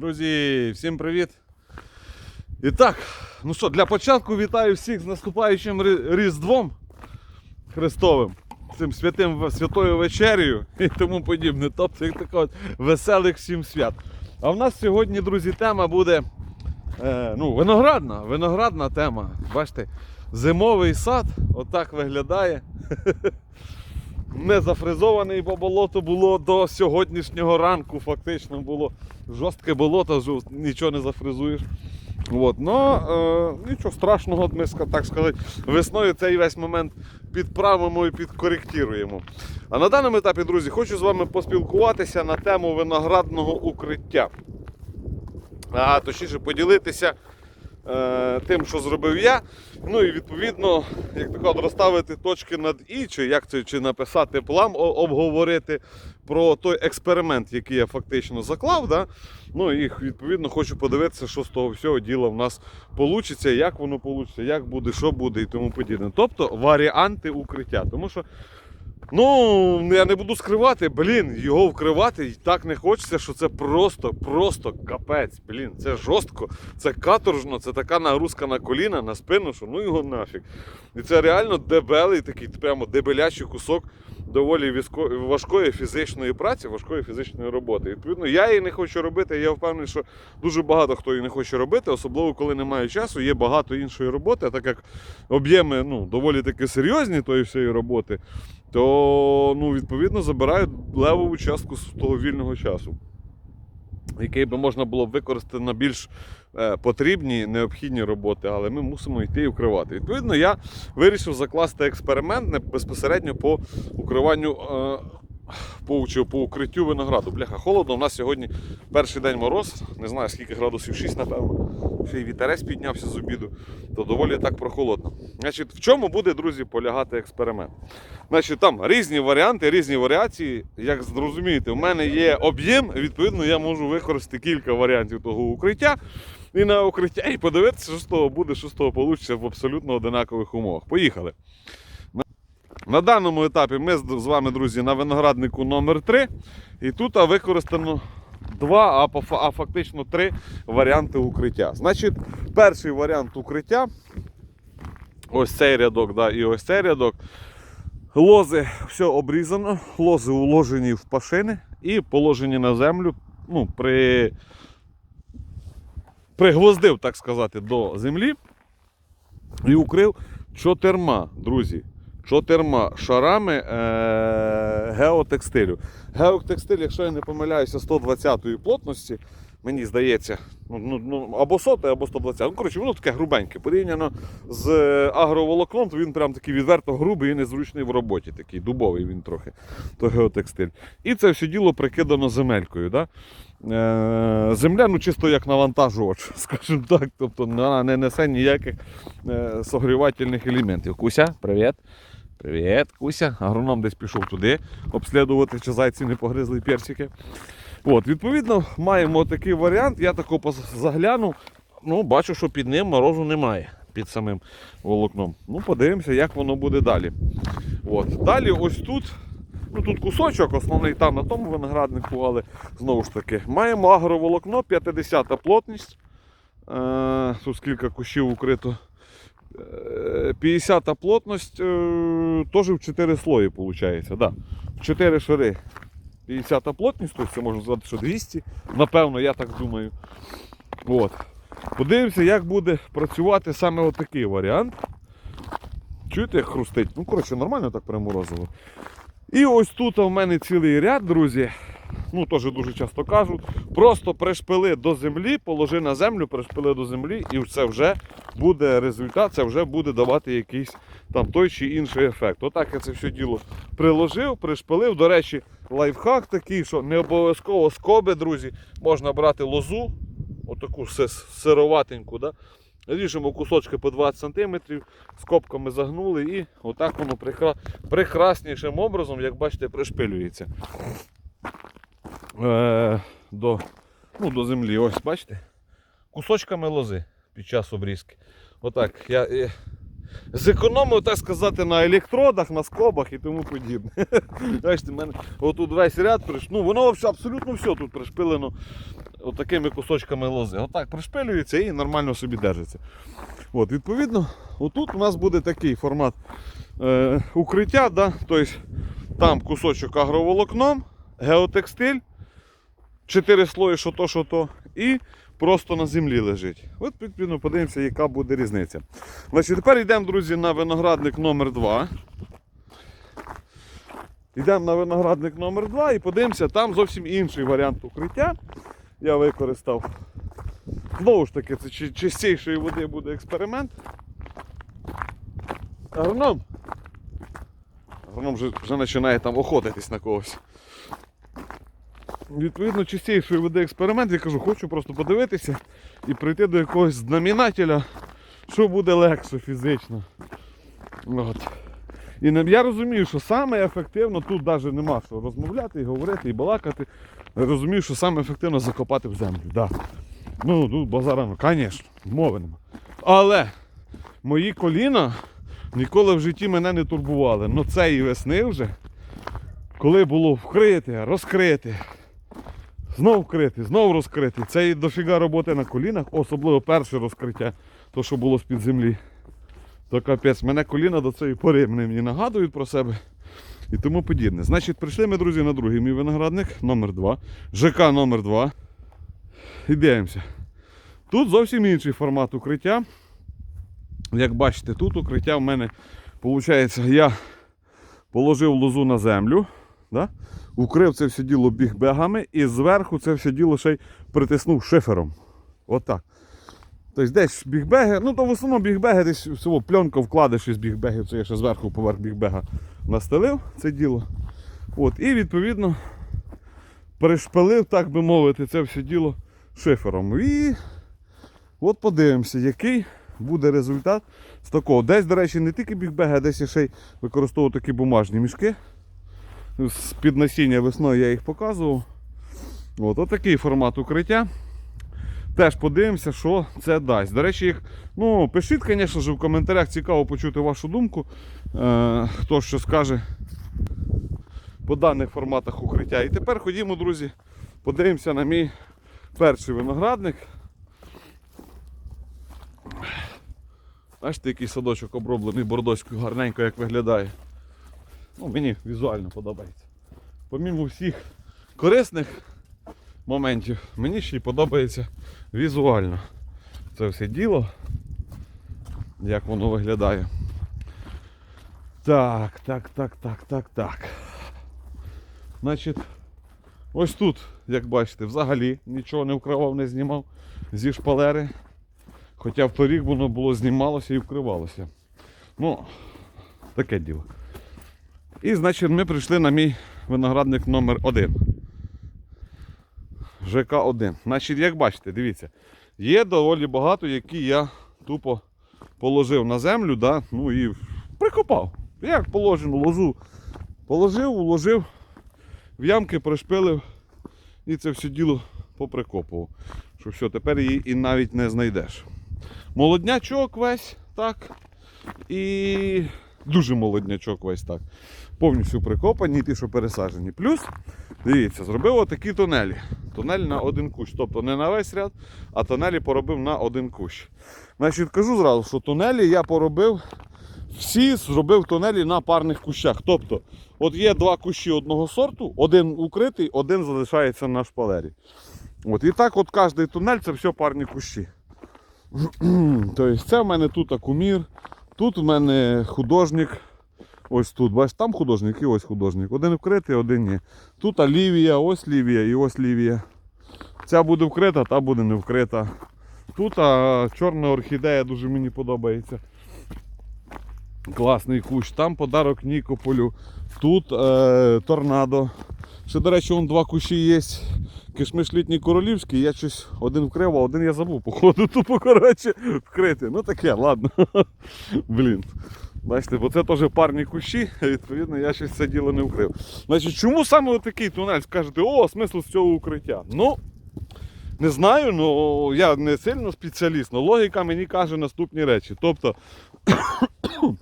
Друзі, всім привіт! І так, ну що, для початку вітаю всіх з наступаючим Різдвом Христовим, цим святим святою вечерею і тому подібне. Тобто, як така от веселих всім свят. А в нас сьогодні, друзі, тема буде е, ну, виноградна, виноградна тема. Бачите, зимовий сад отак виглядає. Не зафризований по болоту було до сьогоднішнього ранку, фактично було жорстке болото, нічого не зафризуєш. От, ну, е, нічого страшного, ми так сказати, весною цей весь момент підправимо і підкоректуємо. А на даному етапі, друзі, хочу з вами поспілкуватися на тему виноградного укриття. А точніше поділитися тим, що зробив я. Ну і відповідно, як так от розставити точки над і, чи як це чи написати план, обговорити про той експеримент, який я фактично заклав. Да? Ну і відповідно хочу подивитися, що з того всього діла в нас вийде, як воно вийде, як буде, що буде і тому подібне. Тобто варіанти укриття. Тому що Ну, я не буду скривати, блін, його вкривати і так не хочеться, що це просто, просто капець. Блін, це жорстко, це каторжно, це така нагрузка на коліна, на спину, що ну його нафіг. І це реально дебелий такий, прямо дебелячий кусок доволі важкої фізичної праці, важкої фізичної роботи. Відповідно, я її не хочу робити. Я впевнений, що дуже багато хто її не хоче робити, особливо коли немає часу, є багато іншої роботи, а так як об'єми ну, доволі таки серйозні тої всієї роботи то ну, відповідно забирають левову частку з того вільного часу, який би можна було використати на більш е, потрібні, необхідні роботи, але ми мусимо йти і укривати. Відповідно, я вирішив закласти експеримент безпосередньо по укриванню. Е, по, по укриттю винограду. Бляха, холодно. У нас сьогодні перший день мороз, не знаю скільки градусів, 6, напевно. Ще й вітерець піднявся з обіду, то доволі так прохолодно. Значить, в чому буде, друзі, полягати експеримент? Значить, там різні варіанти, різні варіації. Як зрозумієте, в мене є об'єм, відповідно, я можу використати кілька варіантів того укриття. І на укриття і подивитися, що з того буде, що з того вийде в абсолютно одинакових умовах. Поїхали. На- даному етапі ми з вами, друзі, на винограднику номер 3 І тут використано два, а фактично три варіанти укриття. Значить, перший варіант укриття. Ось цей рядок, да, і ось цей рядок. Лози все обрізано, лози уложені в пашини і положені на землю. Ну, при... Пригвоздив, так сказати, до землі і укрив чотирма, друзі. Чотирма шарами е- геотекстилю. Геотекстиль, якщо я не помиляюся, 120-ї плотності, мені здається, ну, ну, ну, або 100, або 120. Ну, коротше, воно таке грубеньке. Порівняно з агроволокном, то він прям такий відверто грубий і незручний в роботі, такий дубовий він трохи, то геотекстиль. І це все діло прикидано земелькою. Да? Е, земля, ну чисто як навантажувач, скажімо так. Тобто вона не несе ніяких е, согрівательних елементів. Куся, привіт. Привіт, Куся. Агроном десь пішов туди обслідувати, чи зайці не погризли персики. От, відповідно, маємо такий варіант. Я тако заглянув. Ну, бачу, що під ним морозу немає під самим волокном. Ну, подивимося, як воно буде далі. От. Далі ось тут. Ну, тут кусочок, основний там на тому винограднику, але знову ж таки, маємо агроволокно, 50-та плотність. Е, тут скільки кущів укрито. Е, 50 плотність, е, теж в 4 слої, виходить. Да. 4 шари. 50 плотність, тобто це можна сказати, що 200. Напевно, я так думаю. От. Подивимося, як буде працювати саме отакий варіант. Чуєте, як хрустить? Ну, коротше, нормально так приморозило. І ось тут у мене цілий ряд, друзі. Ну, теж дуже часто кажуть. Просто пришпили до землі, положи на землю, пришпили до землі, і це вже буде результат, це вже буде давати якийсь там той чи інший ефект. Отак я це все діло приложив, пришпилив. До речі, лайфхак такий, що не обов'язково скоби, друзі, можна брати лозу, отаку сироватеньку. Да? Ріжемо кусочки по 20 см, скобками загнули і отак воно прикра... прекраснішим образом, як бачите, пришпилюється е... до... Ну, до землі. Ось, бачите? Кусочками лози під час обрізки. Отак. Я, я зекономив, так сказати, на електродах, на скобах і тому подібне. Бачите, мене отут весь ряд приш... Ну, воно абсолютно все тут пришпилено отакими кусочками лози. Отак пришпилюється і нормально собі держиться. От, відповідно, отут у нас буде такий формат е, укриття. Да? Тобто там кусочок агроволокном, геотекстиль, 4 слої, що то, що то, і просто на землі лежить. От, відповідно, подивимося, яка буде різниця. Значить, тепер йдемо, друзі, на виноградник номер 2 Йдемо на виноградник номер 2 і подивимося, там зовсім інший варіант укриття. Я використав. Знову ж таки, це чистішої води буде експеримент. Агроном. Агроном вже починає там охотитись на когось. Відповідно, чистішої води експеримент, я кажу, хочу просто подивитися і прийти до якогось знаменателя, що буде легше фізично. От. І я розумію, що саме ефективно, тут навіть нема що розмовляти, і говорити, і балакати. Я розумію, що саме ефективно закопати в землю. Да. Ну, тут базарано, звісно, мови нема. Але мої коліна ніколи в житті мене не турбували. Ну цієї весни вже, коли було вкрите, розкрите, знов вкрити, знов розкрити. Це і дофіга роботи на колінах, особливо перше розкриття, то що було з-під землі. То капець, мене коліна до цієї пори мені нагадують про себе і тому подібне. Значить, прийшли ми, друзі, на другий мій виноградник, номер 2 ЖК номер 2 І дивимося. Тут зовсім інший формат укриття. Як бачите, тут укриття в мене, виходить, я положив лозу на землю, да? укрив це все діло бігбегами і зверху це все діло ще й притиснув шифером. Отак. Тобто десь бігбеги, ну то в основному бігбеги десь всього пленка вкладиш із бігбегів, це я ще зверху поверх бігбега настелив це діло. От, і відповідно перешпилив, так би мовити, це все діло шифером. І от подивимося, який буде результат з такого. Десь, до речі, не тільки бігбеги, а десь я ще й використовував такі бумажні мішки. З-під насіння весною я їх показував. От, от такий формат укриття. Теж подивимося, що це дасть. До речі, їх, ну, пишіть, звісно ж, в коментарях цікаво почути вашу думку. Е, хто що скаже по даних форматах укриття. І тепер ходімо, друзі, подивимося на мій перший виноградник. Бачите, який садочок оброблений бордоською, гарненько як виглядає. Ну, мені візуально подобається. Помімо всіх корисних моментів, мені ще й подобається візуально. Це все діло, як воно виглядає. Так, так, так, так, так, так. Значить, ось тут, як бачите, взагалі нічого не вкривав, не знімав зі шпалери. Хоча в торік воно було знімалося і вкривалося. Ну, таке діло. І, значить, ми прийшли на мій виноградник номер 1 ЖК-1. Значить, як бачите, дивіться, є доволі багато, які я тупо положив на землю, да? ну і прикопав. Як положено, лозу положив, уложив, в ямки пришпилив і це все діло поприкопував. Що все, тепер її і навіть не знайдеш. Молоднячок весь так. І дуже молоднячок весь так. Повністю прикопані, ті, що пересаджені. Плюс, дивіться, зробив отакі тунелі. Тунель на один кущ. Тобто не на весь ряд, а тунелі поробив на один кущ. Значить, кажу зразу, що тунелі я поробив. Всі зробив тунелі на парних кущах. Тобто, от є два кущі одного сорту, один укритий, один залишається на шпалері. От, і так от кожний тунель це все парні кущі. тобто це в мене тут кумір, тут в мене художник. Ось тут, бачиш, там художник і ось художник. Один вкритий, один ні. Тут лівія, ось лівія і ось лівія. Ця буде вкрита, та буде не вкрита. Тут а, чорна орхідея дуже мені подобається. Класний кущ. Там подарок Нікополю. Тут е, торнадо. Ще, до речі, вон два кущі є. Кишмиш літній королівський, я щось один вкрив, а один я забув, походу, тупо коротше, вкрити. Ну таке, ладно. Блін. Бачите, бо це теж парні кущі, відповідно, я щось це діло не вкрив. Значить, чому саме такий тунель? Скажете, о, смисл з цього укриття. Ну, не знаю, ну я не сильно спеціаліст, але логіка мені каже наступні речі. Тобто,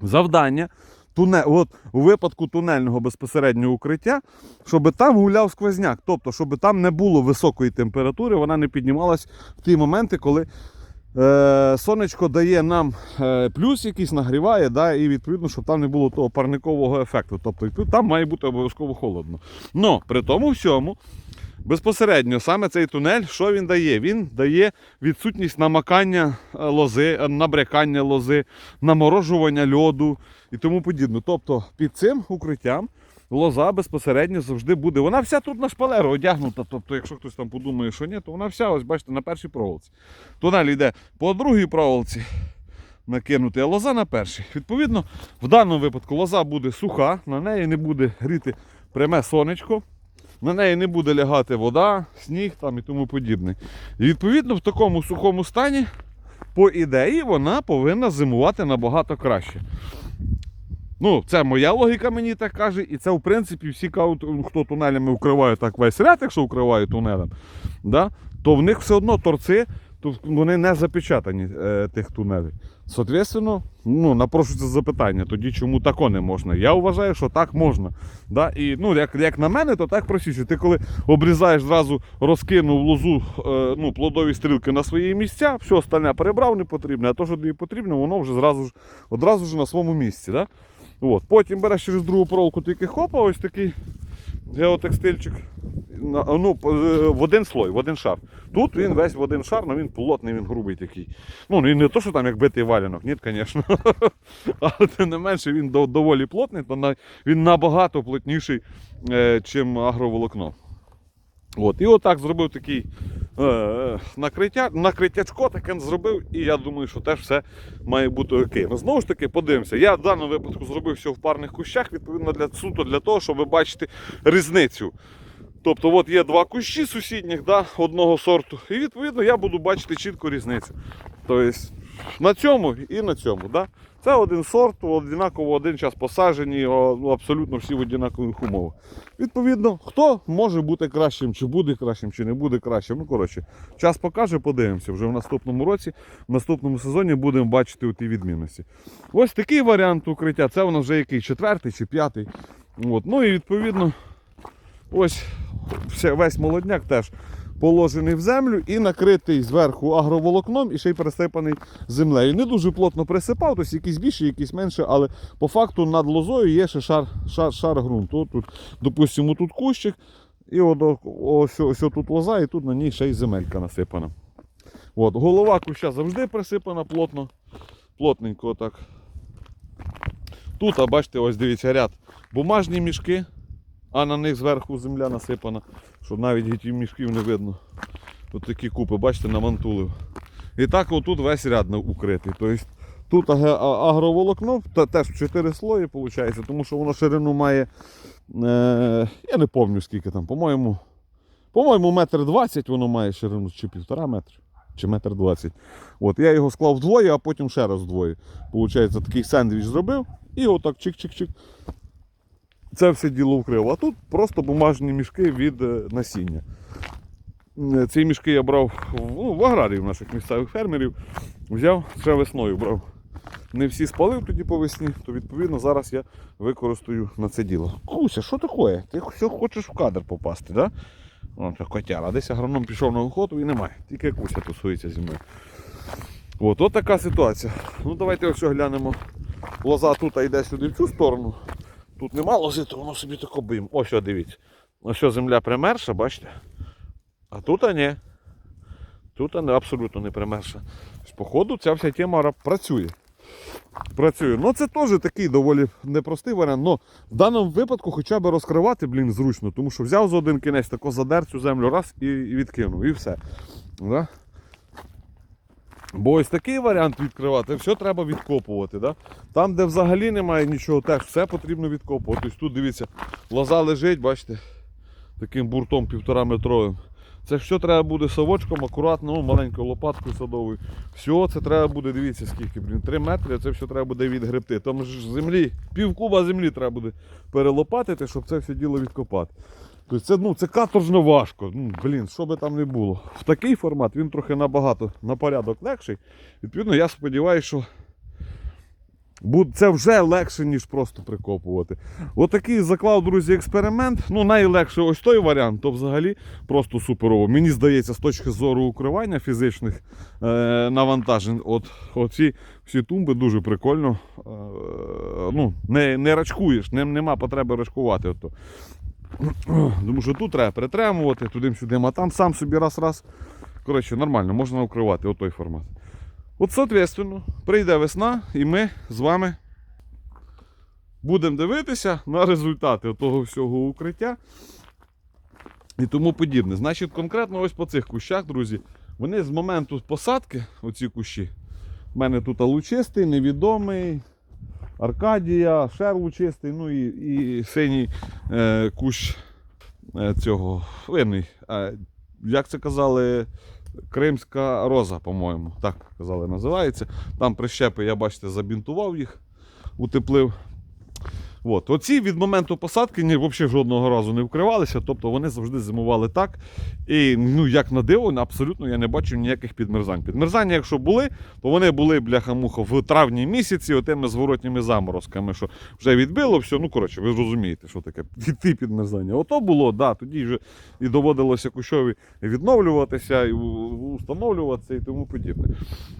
завдання туне, от, у випадку тунельного безпосереднього укриття, щоб там гуляв сквозняк. Тобто, щоб там не було високої температури, вона не піднімалась в ті моменти, коли сонечко дає нам е, плюс якийсь, нагріває, да, і відповідно, щоб там не було того парникового ефекту. Тобто, там має бути обов'язково холодно. Но при тому всьому. Безпосередньо саме цей тунель, що він дає? Він дає відсутність намакання е, лози, е, набрякання лози, наморожування льоду і тому подібне. Тобто під цим укриттям лоза безпосередньо завжди буде. Вона вся тут на шпалеру одягнута. Тобто, якщо хтось там подумає, що ні, то вона вся, ось бачите, на першій проволоці. Тунель йде по другій проволоці. Накинути, а лоза на першій. Відповідно, в даному випадку лоза буде суха, на неї не буде гріти пряме сонечко на неї не буде лягати вода, сніг там і тому подібне. І відповідно в такому сухому стані, по ідеї, вона повинна зимувати набагато краще. Ну, це моя логіка мені так каже, і це в принципі всі кажуть, ну, хто тунелями укриває так весь ряд, якщо укриває тунелем, да, то в них все одно торці, то вони не запечатані е, тих тунелей. Соответственно, ну, напрошується запитання, тоді чому тако не можна? Я вважаю, що так можна. Да? І, ну, як, як на мене, то так простіше. Ти коли обрізаєш зразу розкинув лозу е, ну, плодові стрілки на свої місця, все остальне перебрав не потрібне, а то, що тобі потрібно, воно вже зразу ж, одразу ж на своєму місці. Да? От. Потім береш через другу проволоку тільки хопа, ось такий геотекстильчик. Ну, е, в один слой, в один шар. Тут він весь в один шар, але він плотний, він грубий такий. Ну, і не то, що там як битий валянок, ні, звісно. Але тим не менше він доволі плотний, то він набагато плотніший, ніж агроволокно. От, і отак зробив такий е, е, накриття, накриттячко таке зробив, і я думаю, що теж все має бути окей. Ну, знову ж таки, подивимося. Я в даному випадку зробив все в парних кущах, відповідно для суто для того, щоб ви бачите різницю. Тобто, от є два кущі сусідніх, да, одного сорту, і відповідно я буду бачити чітко різницю. Тобто на цьому і на цьому. Да? Це один сорт, однаково один час посаджені, ну, абсолютно всі в однакових умовах. Відповідно, хто може бути кращим, чи буде кращим, чи не буде кращим. Ну, коротше, час покаже, подивимося. Вже в наступному році, в наступному сезоні будемо бачити ті відмінності. Ось такий варіант укриття. Це нас вже який четвертий чи п'ятий. От. Ну і відповідно, ось весь молодняк теж положений в землю і накритий зверху агроволокном і ще й пересипаний землею. Не дуже плотно присипав, тобто якісь більше, якісь менше, але по факту над лозою є ще шар, шар, шар ґрунту. Тут, допустимо, тут кущик, і от, ось, ось тут лоза, і тут на ній ще й земелька насипана. От, голова куща завжди присипана плотно, плотненько отак. Тут, а бачите, ось дивіться ряд. Бумажні мішки, а на них зверху земля насипана, щоб навіть гітів мішків не видно. Тут такі купи, бачите, намантулив. І так отут весь ряд укритий. Тобто тут агроволокно, теж в 4 слої, виходить, тому що воно ширину має. Е, я не пам'ятаю скільки там, по-моєму. По-моєму, метр двадцять воно має ширину, чи півтора метра, чи метр двадцять. От, я його склав вдвоє, а потім ще раз вдвоє. Получається, такий сендвіч зробив і отак чик-чик-чик. Це все діло вкрив. А тут просто бумажні мішки від е, насіння. Е, Ці мішки я брав ну, в аграріїв наших місцевих фермерів. Взяв, ще весною брав. Не всі спалив тоді по весні, то відповідно зараз я використаю на це діло. Куся, що таке? Ти все хочеш в кадр попасти, да? О, котяра. Десь агроном пішов на охоту і немає. Тільки Куся тусується зі мною. От, от така ситуація. Ну давайте ось глянемо. Лоза тут йде сюди в цю сторону. Тут нема лози, то воно собі тако бим. Ось, о, дивіться. Ось що земля примерша, бачите? А тут а ні. Тут абсолютно не примерша. Походу, ця вся тема працює. Працює. Ну це теж такий доволі непростий варіант. Но в даному випадку хоча б розкривати, блін, зручно, тому що взяв за один кінець, тако задер цю землю раз і відкинув, і все. Да? Бо ось такий варіант відкривати, все треба відкопувати. Да? Там, де взагалі немає нічого, теж все потрібно відкопувати. Ось тут дивіться, лоза лежить, бачите, таким буртом півтора метровим. Це все треба буде совочком, акуратно, ну, маленькою лопаткою садовою. Все це треба буде, дивіться, скільки, блін, 3 метри, це все треба буде відгребти. Там ж землі, пів куба землі треба буде перелопатити, щоб це все діло відкопати. Тобто це, ну, це каторжно важко. Ну, блін, що би там не було. В такий формат він трохи набагато на порядок легший. Відповідно, я сподіваюся, що Це вже легше, ніж просто прикопувати. Отакий заклав, друзі, експеримент. Ну, найлегше ось той варіант, то взагалі просто суперово. Мені здається, з точки зору укривання фізичних е, навантажень, от оці всі тумби дуже прикольно. Е, ну, не, не рачкуєш, не, нема потреби рачкувати. Ото. Тому що тут треба притримувати, туди-сюди, а там сам собі раз-раз. Коротше, нормально, можна укривати отой формат. От, соответственно, прийде весна, і ми з вами будемо дивитися на результати того всього укриття і тому подібне. Значить, конкретно ось по цих кущах, друзі, вони з моменту посадки, оці кущі, в мене тут лучистий, невідомий, Аркадія, шерву чистий, ну і, і синій е, кущ е, цього винний. Е, як це казали, Кримська роза, по-моєму, так казали, називається. Там прищепи, я бачите, забінтував їх, утеплив. От. Оці від моменту посадки ні, взагалі жодного разу не вкривалися, тобто вони завжди зимували так. І ну, як на диво, абсолютно я не бачив ніяких підмерзань. Підмерзання, якщо були, то вони були бляха-муха в травні місяці, отими зворотніми заморозками, що вже відбило все. Ну, коротше, ви розумієте, що таке ті підмерзання. Ото було, да, тоді вже і доводилося кущові відновлюватися, і установлюватися і тому подібне.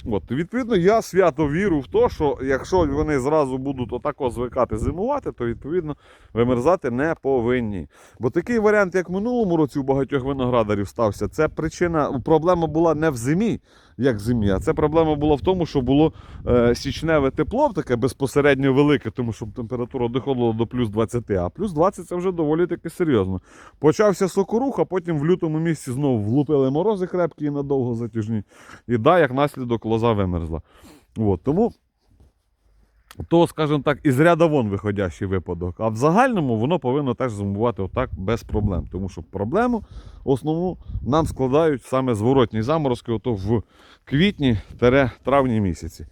От, відповідно, я свято вірю в те, що якщо вони зразу будуть отако звикати зимувати, то відповідно вимерзати не повинні. Бо такий варіант, як в минулому році у багатьох виноградарів стався, це причина, проблема була не в зимі, як в зимі, а це проблема була в тому, що було е, січневе тепло, таке безпосередньо велике, тому що температура доходила до плюс 20, а плюс 20 це вже доволі таки серйозно. Почався сокорух, а потім в лютому місяці знову влупили морози крепкі і надовго затяжні. І да, як наслідок лоза вимерзла. От, тому то, скажімо так, із ряда вон виходящий випадок. А в загальному воно повинно теж зумувати отак без проблем. Тому що проблему основну нам складають саме зворотні заморозки, ото в квітні-травні місяці.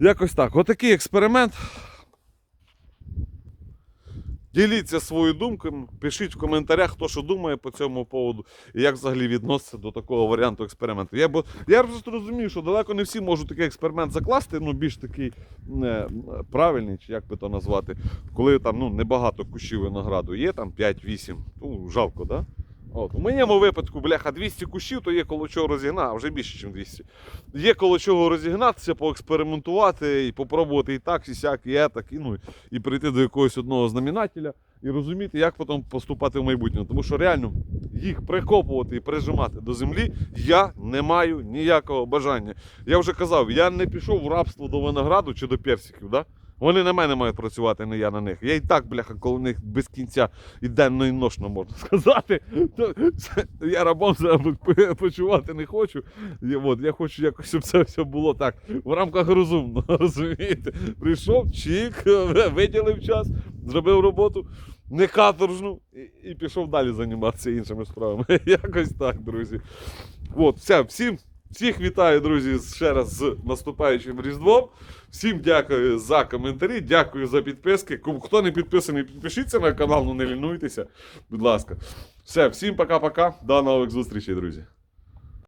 Якось так. Отакий експеримент. Діліться своєю думкою, пишіть в коментарях, хто що думає по цьому поводу і як взагалі відноситься до такого варіанту експерименту. Я, бо, я просто розумію, що далеко не всі можуть такий експеримент закласти, ну більш такий не, правильний, чи як би то назвати, коли там ну, небагато кущів винограду є, там 5-8, ну жалко, да? От, у моєму випадку, бляха, 200 кущів, то є коло чого розігнати, вже більше, ніж 200. Є коло чого розігнатися, поекспериментувати і попробувати і так, і сяк, і етак, і, ну, і прийти до якогось одного знаменателя і розуміти, як потім поступати в майбутньому. Тому що реально їх прикопувати і прижимати до землі я не маю ніякого бажання. Я вже казав, я не пішов в рабство до винограду чи до персиків. Да? Вони на мене мають працювати, не я на них. Я і так, бляха, коло них без кінця і денно і ношно можна сказати. То Я рабом себе почувати не хочу. І от, я хочу якось, щоб це все було так в рамках розумного. Розумієте? Прийшов, чик, виділив час, зробив роботу не каторжну і, і пішов далі займатися іншими справами. Якось так, друзі. От, все, всім. Всіх вітаю, друзі, ще раз з наступаючим Різдвом. Всім дякую за коментарі, дякую за підписки. Хто не підписаний, підпишіться на канал, ну не лінуйтеся, будь ласка. Все, всім пока-пока. До нових зустрічей, друзі.